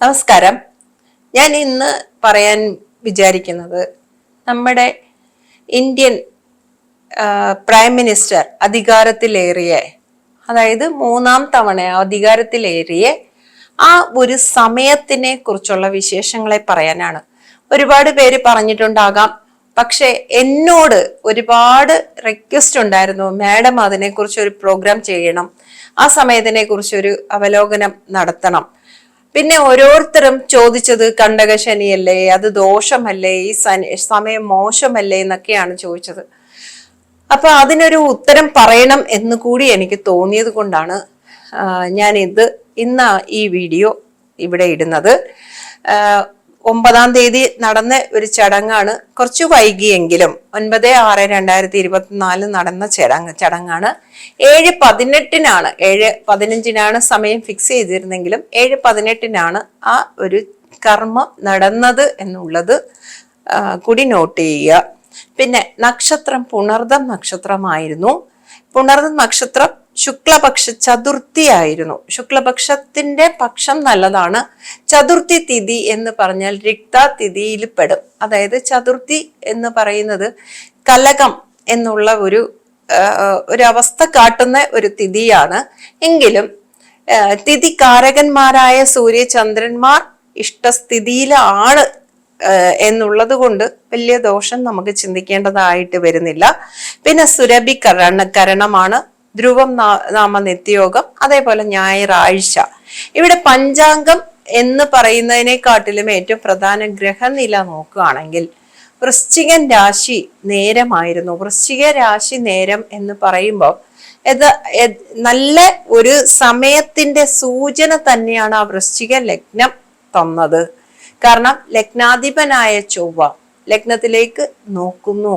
നമസ്കാരം. ഞാൻ ഇന്ന് പറയാൻ വിചാരിക്കുന്നത് നമ്മുടെ ഇന്ത്യൻ പ്രൈം മിനിസ്റ്റർ അധികാരത്തിലേറിയ അതായത് മൂന്നാം തവണ അധികാരത്തിലേറിയ ആ ഒരു സമയത്തിനെ കുറിച്ചുള്ള വിശേഷങ്ങളെ പറയാനാണ്. ഒരുപാട് പേര് പറഞ്ഞിട്ടുണ്ടാകാം. പക്ഷെ എന്നോട് ഒരുപാട് റിക്വസ്റ്റ് ഉണ്ടായിരുന്നു. മാഡം അതിനെക്കുറിച്ച് ഒരു പ്രോഗ്രാം ചെയ്യണം. ആ സമയത്തിനെ കുറിച്ച് ഒരു അവലോകനം നടത്തണം. പിന്നെ ഓരോരുത്തരും ചോദിച്ചത് കണ്ടക ശനിയല്ലേ അത് ദോഷമല്ലേ ഈ സമയം മോശമല്ലേ എന്നൊക്കെയാണ് ചോദിച്ചത്. അപ്പൊ അതിനൊരു ഉത്തരം പറയണം എന്ന് കൂടി എനിക്ക് തോന്നിയത് കൊണ്ടാണ് ഞാൻ ഇത് ഇന്ന് ഈ വീഡിയോ ഇവിടെ ഇടുന്നത്. ഒമ്പതാം തീയതി നടന്ന ഒരു ചടങ്ങാണ്. കുറച്ച് വൈകിയെങ്കിലും ഒൻപത് ആറ് രണ്ടായിരത്തി ഇരുപത്തിനാലിൽ നടന്ന ചടങ്ങ് ചടങ്ങാണ്. ഏഴ് പതിനെട്ടിനാണ് ഏഴ് പതിനഞ്ചിനാണ് സമയം ഫിക്സ് ചെയ്തിരുന്നെങ്കിലും ഏഴ് പതിനെട്ടിനാണ് ആ ഒരു കർമ്മം നടന്നത് എന്നുള്ളത് കൂടി നോട്ട് ചെയ്യുക. പിന്നെ നക്ഷത്രം പുണർദം നക്ഷത്രമായിരുന്നു. പുണർദം നക്ഷത്രം ശുക്ലപക്ഷ ചതുർത്ഥി ആയിരുന്നു ശുക്ലപക്ഷത്തിന്റെ പക്ഷം നല്ലതാണ്. ചതുർത്ഥി തിഥി എന്ന് പറഞ്ഞാൽ രിക്ത തിഥിയിൽ പെടും അതായത് ചതുർത്ഥി എന്ന് പറയുന്നത് കലകം എന്നുള്ള ഒരു ഒരു അവസ്ഥ കാട്ടുന്ന ഒരു തിഥിയാണ്. എങ്കിലും ആ, തിഥി കാരകന്മാരായ സൂര്യചന്ദ്രന്മാർ ഇഷ്ടസ്ഥിതിയിലാണ് എന്നുള്ളത് കൊണ്ട് വലിയ ദോഷം നമുക്ക് ചിന്തിക്കേണ്ടതായിട്ട് വരുന്നില്ല. പിന്നെ സുരഭി കരണ കരണമാണ്. ധ്രുവം നാമ നിത്യയോഗം അതേപോലെ ഞായറാഴ്ച. ഇവിടെ പഞ്ചാംഗം എന്ന് പറയുന്നതിനെക്കാട്ടിലും ഏറ്റവും പ്രധാന ഗ്രഹനില നോക്കുകയാണെങ്കിൽ വൃശ്ചികൻ രാശി നേരമായിരുന്നു. വൃശ്ചിക രാശി നേരം എന്ന് പറയുമ്പോൾ ഇത് നല്ല ഒരു സമയത്തിന്റെ സൂചന തന്നെയാണ് ആ വൃശ്ചിക ലഗ്നം തന്നത്. കാരണം ലഗ്നാധിപനായ ചൊവ്വ ലഗ്നത്തിലേക്ക് നോക്കുന്നു.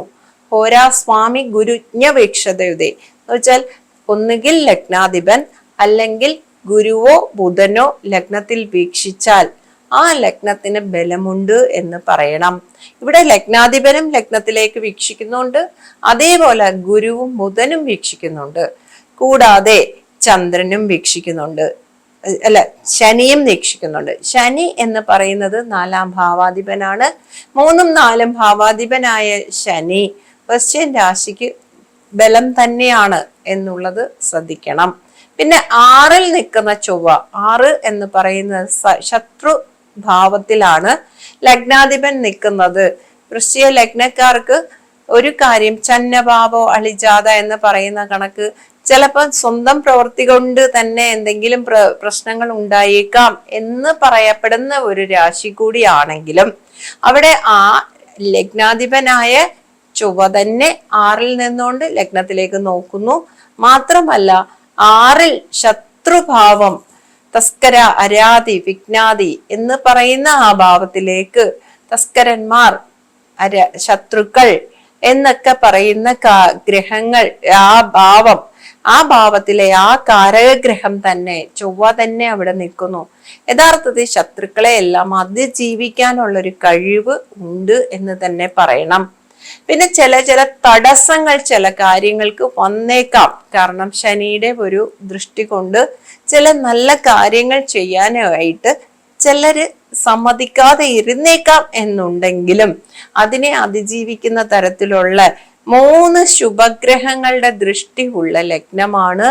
ഹോരാസ്വാമി സ്വാമി ഗുരുജ്ഞവീക്ഷതയുടെ എന്ന് വെച്ചാൽ ഒന്നുകിൽ ലഗ്നാധിപൻ അല്ലെങ്കിൽ ഗുരുവോ ബുധനോ ലഗ്നത്തിൽ വീക്ഷിച്ചാൽ ആ ലഗ്നത്തിന് ബലമുണ്ട് എന്ന് പറയണം. ഇവിടെ ലഗ്നാധിപനും ലഗ്നത്തിലേക്ക് വീക്ഷിക്കുന്നുണ്ട്. അതേപോലെ ഗുരുവും ബുധനും വീക്ഷിക്കുന്നുണ്ട്. കൂടാതെ ചന്ദ്രനും വീക്ഷിക്കുന്നുണ്ട്. അല്ല ശനിയും വീക്ഷിക്കുന്നുണ്ട്. ശനി എന്ന് പറയുന്നത് നാലാം ഭാവാധിപനാണ്. മൂന്നും നാലും ഭാവാധിപനായ ശനി വസ്യൻ രാശിക്ക് ബലം തന്നെയാണ്. എന്നുള്ളത് ശ്രദ്ധിക്കണം. പിന്നെ ആറിൽ നിൽക്കുന്ന ചൊവ്വ ആറ് എന്ന് പറയുന്ന ശത്രു ഭാവത്തിലാണ് ലഗ്നാധിപൻ നിൽക്കുന്നത്. വൃശ്ചിക ലഗ്നക്കാർക്ക് ഒരു കാര്യം ചന്നഭാവോ അളിജാത എന്ന് പറയുന്ന കണക്ക് ചിലപ്പോൾ സ്വന്തം പ്രവൃത്തി കൊണ്ട് തന്നെ എന്തെങ്കിലും പ്ര- പ്രശ്നങ്ങൾ ഉണ്ടായേക്കാം എന്ന് പറയപ്പെടുന്ന ഒരു രാശി കൂടിയാണെങ്കിലും അവിടെ ആ ലഗ്നാധിപനായ ചൊവ്വ തന്നെ ആറിൽ നിന്നുകൊണ്ട് ലഗ്നത്തിലേക്ക് നോക്കുന്നു. മാത്രമല്ല ആറിൽ ശത്രുഭാവം തസ്കര അരാതി വിജ്ഞാതി എന്ന് പറയുന്ന ആ ഭാവത്തിലേക്ക് തസ്കരന്മാർ അര ശത്രുക്കൾ എന്നൊക്കെ പറയുന്ന ഗ്രഹങ്ങൾ ആ ഭാവം ആ ഭാവത്തിലെ ആ കാരകഗ്രഹം തന്നെ ചൊവ്വ തന്നെ അവിടെ നിൽക്കുന്നു. യഥാർത്ഥത്തിൽ ശത്രുക്കളെ എല്ലാം അതിജീവിക്കാനുള്ള ഒരു കഴിവ് ഉണ്ട് എന്ന് തന്നെ പറയണം. പിന്നെ ചില ചില തടസ്സങ്ങൾ ചില കാര്യങ്ങൾക്ക് വന്നേക്കാം. കാരണം ശനിയുടെ ഒരു ദൃഷ്ടി കൊണ്ട് ചില നല്ല കാര്യങ്ങൾ ചെയ്യാനായിട്ട് ചിലര് സമ്മതിക്കാതെ ഇരുന്നേക്കാം എന്നുണ്ടെങ്കിലും അതിനെ അതിജീവിക്കുന്ന തരത്തിലുള്ള മൂന്ന് ശുഭഗ്രഹങ്ങളുടെ ദൃഷ്ടി ഉള്ള ലഗ്നമാണ്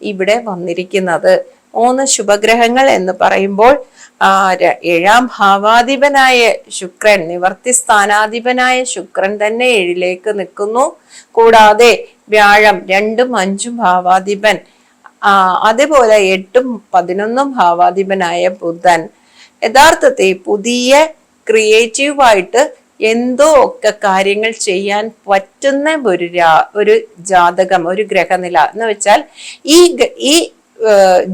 ഇവിടെ വന്നിരിക്കുന്നത്. മൂന്ന് ശുഭഗ്രഹങ്ങൾ എന്ന് പറയുമ്പോൾ ഏഴാം ഭാവാധിപനായ ശുക്രൻ നിവർത്തി സ്ഥാനാധിപനായ ശുക്രൻ തന്നെ ഏഴിലേക്ക് നിൽക്കുന്നു. കൂടാതെ വ്യാഴം രണ്ടും അഞ്ചും ഭാവാധിപൻ അതേപോലെ എട്ടും പതിനൊന്നും ഭാവാധിപനായ ബുധൻ. യഥാർത്ഥത്തിൽ പുതിയ ക്രിയേറ്റീവായിട്ട് എന്തോ ഒക്കെ കാര്യങ്ങൾ ചെയ്യാൻ പറ്റുന്ന ഒരു ഒരു ജാതകം ഒരു ഗ്രഹനില എന്ന് വെച്ചാൽ ഈ ഈ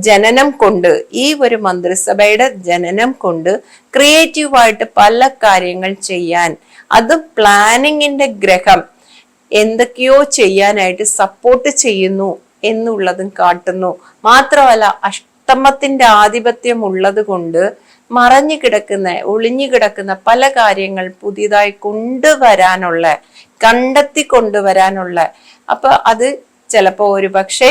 ജനനം കൊണ്ട് ഈ ഒരു മന്ത്രിസഭയുടെ ജനനം കൊണ്ട് ക്രിയേറ്റീവായിട്ട് പല കാര്യങ്ങൾ ചെയ്യാൻ അത് പ്ലാനിങ്ങിന്റെ ഗ്രഹം എന്തൊക്കെയോ ചെയ്യാനായിട്ട് സപ്പോർട്ട് ചെയ്യുന്നു എന്നുള്ളതും കാട്ടുന്നു. മാത്രമല്ല അഷ്ടമത്തിന്റെ ആധിപത്യം ഉള്ളത് കൊണ്ട് മറഞ്ഞു കിടക്കുന്ന ഒളിഞ്ഞു കിടക്കുന്ന പല കാര്യങ്ങൾ പുതിയതായി കൊണ്ടുവരാനുള്ള കണ്ടെത്തി കൊണ്ടുവരാനുള്ള. അപ്പൊ അത് ചിലപ്പോൾ ഒരു പക്ഷേ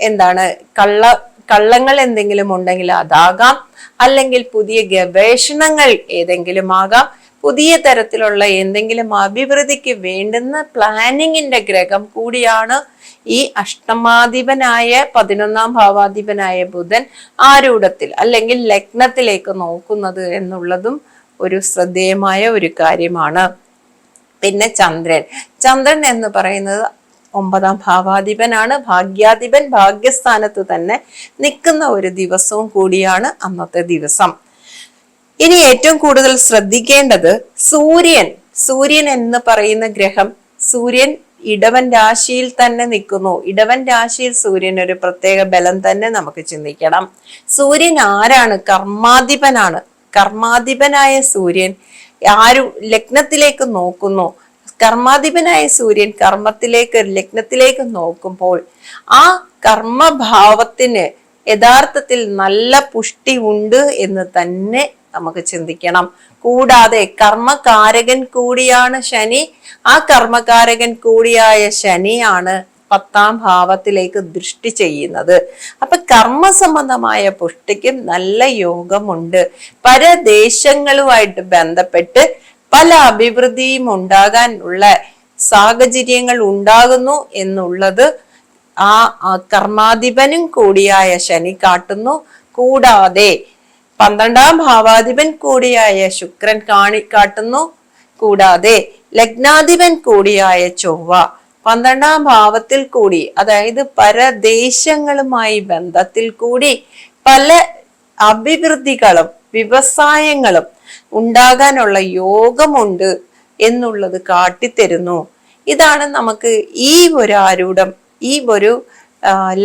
എന്താണ് കള്ള കള്ളങ്ങൾ എന്തെങ്കിലും ഉണ്ടെങ്കിൽ അതാകാം. അല്ലെങ്കിൽ പുതിയ ഗവേഷണങ്ങൾ ഏതെങ്കിലും ആകാം. പുതിയ തരത്തിലുള്ള എന്തെങ്കിലും അഭിവൃദ്ധിക്ക് വേണ്ടുന്ന പ്ലാനിങ്ങിന്റെ ഗ്രഹം കൂടിയാണ് ഈ അഷ്ടമാധിപനായ പതിനൊന്നാം ഭാവാധിപനായ ബുധൻ ആരൂഢത്തിൽ അല്ലെങ്കിൽ ലഗ്നത്തിലേക്ക് നോക്കുന്നത് എന്നുള്ളതും ഒരു ശ്രദ്ധേയമായ ഒരു കാര്യമാണ്. പിന്നെ ചന്ദ്രൻ. ചന്ദ്രൻ എന്ന് പറയുന്നത് ഒമ്പതാം ഭാവാധിപനാണ്. ഭാഗ്യാധിപൻ ഭാഗ്യസ്ഥാനത്ത് തന്നെ നിൽക്കുന്ന ഒരു ദിവസവും കൂടിയാണ് അന്നത്തെ ദിവസം. ഇനി ഏറ്റവും കൂടുതൽ ശ്രദ്ധിക്കേണ്ടത് സൂര്യൻ. സൂര്യൻ എന്ന് പറയുന്ന ഗ്രഹം സൂര്യൻ ഇടവൻ രാശിയിൽ തന്നെ നിൽക്കുന്നു. ഇടവൻ രാശിയിൽ സൂര്യൻ ഒരു പ്രത്യേക ബലം തന്നെ നമുക്ക് ചിന്തിക്കണം. സൂര്യൻ ആരാണ്? കർമാധിപനാണ്. കർമാധിപനായ സൂര്യൻ ആരു ലഗ്നത്തിലേക്ക് നോക്കുന്നു. കർമാധിപനായ സൂര്യൻ കർമ്മത്തിലേക്ക് ലഗ്നത്തിലേക്ക് നോക്കുമ്പോൾ ആ കർമ്മഭാവത്തിന് യഥാർത്ഥത്തിൽ നല്ല പുഷ്ടി ഉണ്ട് എന്ന് തന്നെ നമുക്ക് ചിന്തിക്കണം. കൂടാതെ കർമ്മകാരകൻ കൂടിയാണ് ശനി. ആ കർമ്മകാരകൻ കൂടിയായ ശനിയാണ് പത്താം ഭാവത്തിലേക്ക് ദൃഷ്ടി ചെയ്യുന്നത്. അപ്പൊ കർമ്മ സംബന്ധമായ പുഷ്ടിക്കും നല്ല യോഗമുണ്ട്. പരദേശങ്ങളുമായിട്ട് ബന്ധപ്പെട്ട് പല അഭിവൃദ്ധിയും ഉണ്ടാകാൻ ഉള്ള സാഹചര്യങ്ങൾ ഉണ്ടാകുന്നു എന്നുള്ളത് ആ കർമാധിപനും കൂടിയായ ശനി കാട്ടുന്നു. കൂടാതെ പന്ത്രണ്ടാം ഭാവാധിപൻ കൂടിയായ ശുക്രൻ കാണി കാട്ടുന്നു. കൂടാതെ ലഗ്നാധിപൻ കൂടിയായ ചൊവ്വ പന്ത്രണ്ടാം ഭാവത്തിൽ കൂടി അതായത് പരദേശങ്ങളുമായി ബന്ധത്തിൽ കൂടി പല അഭിവൃദ്ധികളും വ്യവസായങ്ങളും ഉണ്ടാകാനുള്ള യോഗമുണ്ട് എന്നുള്ളത് കാട്ടിത്തരുന്നു. ഇതാണ് നമുക്ക് ഈ ഒരു ആരൂഢം ഈ ഒരു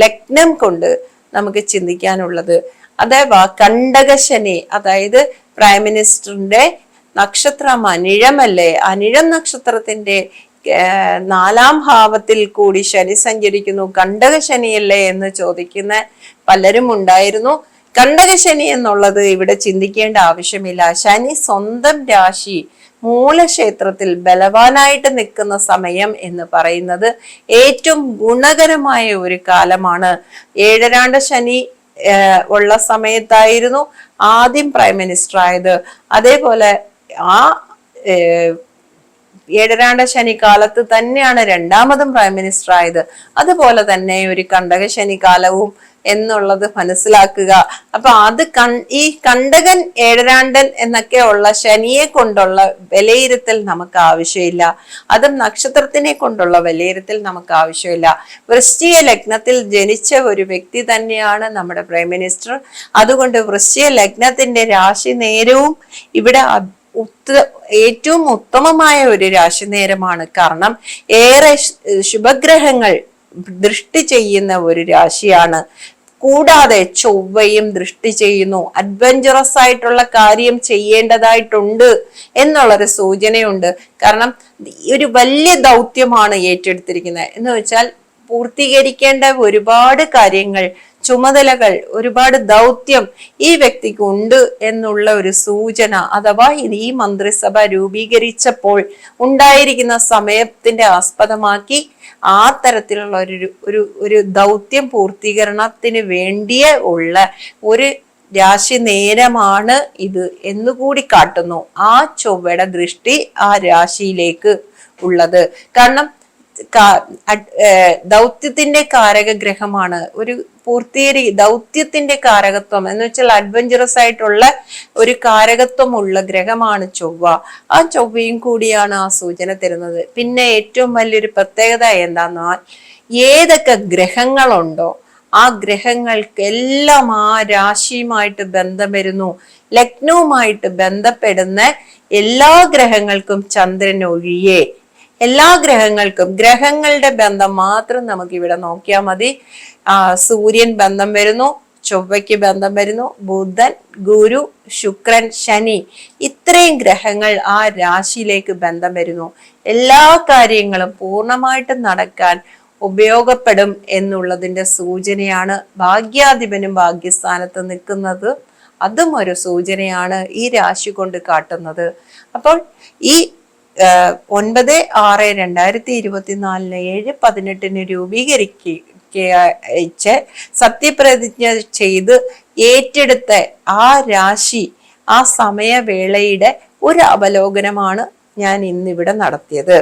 ലഗ്നം കൊണ്ട് നമുക്ക് ചിന്തിക്കാനുള്ളത്. അഥവാ കണ്ടകശനി അതായത് പ്രൈം മിനിസ്റ്ററിന്റെ നക്ഷത്രം അനിഴമല്ലേ? അനിഴം നക്ഷത്രത്തിന്റെ നാലാം ഭാവത്തിൽ കൂടി ശനി സഞ്ചരിക്കുന്നു. കണ്ടക ശനിയല്ലേ എന്ന് ചോദിക്കുന്ന പലരും ഉണ്ടായിരുന്നു. കണ്ടകശനി എന്നുള്ളത് ഇവിടെ ചിന്തിക്കേണ്ട ആവശ്യമില്ല. ശനി സ്വന്തം രാശി മൂലക്ഷേത്രത്തിൽ ബലവാനായിട്ട് നിൽക്കുന്ന സമയം എന്ന് പറയുന്നത് ഏറ്റവും ഗുണകരമായ ഒരു കാലമാണ്. ഏഴരാണ്ട ശനി ഉള്ള സമയത്തായിരുന്നു ആദ്യം പ്രൈം മിനിസ്റ്റർ ആയത്. അതേപോലെ ആ ഏഴരാണ്ട ശനി കാലത്ത് തന്നെയാണ് രണ്ടാമതും പ്രൈം മിനിസ്റ്റർ ആയത്. അതുപോലെ തന്നെ ഒരു കണ്ടക ശനി കാലവും എന്നുള്ളത് മനസ്സിലാക്കുക. അപ്പൊ അത് കൺ ഈ കണ്ടകൻ ഏഴരാണ്ടൻ എന്നൊക്കെ ഉള്ള ശനിയെ കൊണ്ടുള്ള വിലയിരുത്തൽ നമുക്ക് ആവശ്യമില്ല. അതും നക്ഷത്രത്തിനെ കൊണ്ടുള്ള വിലയിരുത്തൽ നമുക്ക് ആവശ്യമില്ല. വൃശ്ചിക ലഗ്നത്തിൽ ജനിച്ച ഒരു വ്യക്തി തന്നെയാണ് നമ്മുടെ പ്രൈം മിനിസ്റ്റർ. അതുകൊണ്ട് വൃശ്ചിക ലഗ്നത്തിന്റെ രാശി നേരവും ഇവിടെ ഉത്ത ഏറ്റവും ഉത്തമമായ ഒരു രാശി നേരമാണ്. കാരണം ഏറെ ശുഭഗ്രഹങ്ങൾ ദൃഷ്ടി ചെയ്യുന്ന ഒരു രാശിയാണ്. കൂടാതെ ചൊവ്വയും ദൃഷ്ടി ചെയ്യുന്നു. അഡ്വഞ്ചറസ് ആയിട്ടുള്ള കാര്യം ചെയ്യേണ്ടതായിട്ടുണ്ട് എന്നുള്ളൊരു സൂചനയുണ്ട്. കാരണം ഒരു വലിയ ദൗത്യമാണ് ഏറ്റെടുത്തിരിക്കുന്നത്. എന്ന് വെച്ചാൽ പൂർത്തീകരിക്കേണ്ട ഒരുപാട് കാര്യങ്ങൾ ചുമതലകൾ ഒരുപാട് ദൗത്യം ഈ വ്യക്തിക്ക് ഉണ്ട് എന്നുള്ള ഒരു സൂചന അഥവാ ഈ മന്ത്രിസഭ രൂപീകരിച്ചപ്പോൾ ഉണ്ടായിരിക്കുന്ന സമയത്തിന്റെ ആസ്പദമാക്കി ആ തരത്തിലുള്ള ഒരു ഒരു ഒരു ദൗത്യം പൂർത്തീകരണത്തിന് വേണ്ടിയ ഉള്ള ഒരു രാശി നേരമാണ് ഇത് എന്നുകൂടി കാട്ടുന്നു. ആ ചൊവ്വയുടെ ദൃഷ്ടി ആ രാശിയിലേക്ക് ഉള്ളത്. കാരണം ദൗത്യത്തിന്റെ കാരക ഗ്രഹമാണ് ഒരു പൂർത്തീകരി ദൗത്യത്തിന്റെ കാരകത്വം എന്ന് വെച്ചാൽ അഡ്വഞ്ചറസ് ആയിട്ടുള്ള ഒരു കാരകത്വമുള്ള ഗ്രഹമാണ് ചൊവ്വ. ആ ചൊവ്വയും കൂടിയാണ് ആ സൂചന തരുന്നത്. പിന്നെ ഏറ്റവും വലിയൊരു പ്രത്യേകത എന്താന്നാൽ ഏതൊക്കെ ഗ്രഹങ്ങളുണ്ടോ ആ ഗ്രഹങ്ങൾക്ക് എല്ലാം ആ രാശിയുമായിട്ട് ബന്ധം വരുന്നു ലഗ്നവുമായിട്ട് ബന്ധപ്പെടുന്ന എല്ലാ ഗ്രഹങ്ങൾക്കും ചന്ദ്രൻ ഒഴിയേ എല്ലാ ഗ്രഹങ്ങൾക്കും ഗ്രഹങ്ങളുടെ ബന്ധം മാത്രം നമുക്ക് ഇവിടെ നോക്കിയാൽ മതി സൂര്യൻ ബന്ധം വരുന്നു ചൊവ്വയ്ക്ക് ബന്ധം വരുന്നു ബുധൻ ഗുരു ശുക്രൻ ശനി. ഇത്രയും ഗ്രഹങ്ങൾ ആ രാശിയിലേക്ക് ബന്ധം വരുന്നു. എല്ലാ കാര്യങ്ങളും പൂർണമായിട്ടും നടക്കാൻ ഉപയോഗപ്പെടും എന്നുള്ളതിന്റെ സൂചനയാണ് ഭാഗ്യാധിപനും ഭാഗ്യസ്ഥാനത്ത് നിൽക്കുന്നത്. അതും ഒരു സൂചനയാണ് ഈ രാശി കൊണ്ട് കാട്ടുന്നത്. അപ്പോൾ ഈ ഒൻപത് ആറ് രണ്ടായിരത്തി ഇരുപത്തിനാലിന് ഏഴ് പതിനെട്ടിന് രൂപീകരിക്കുക സത്യപ്രതിജ്ഞ ചെയ്ത് ഏറ്റെടുത്ത ആ രാശി ആ സമയവേളയുടെ ഒരു അവലോകനമാണ് ഞാൻ ഇന്നിവിടെ നടത്തിയത്.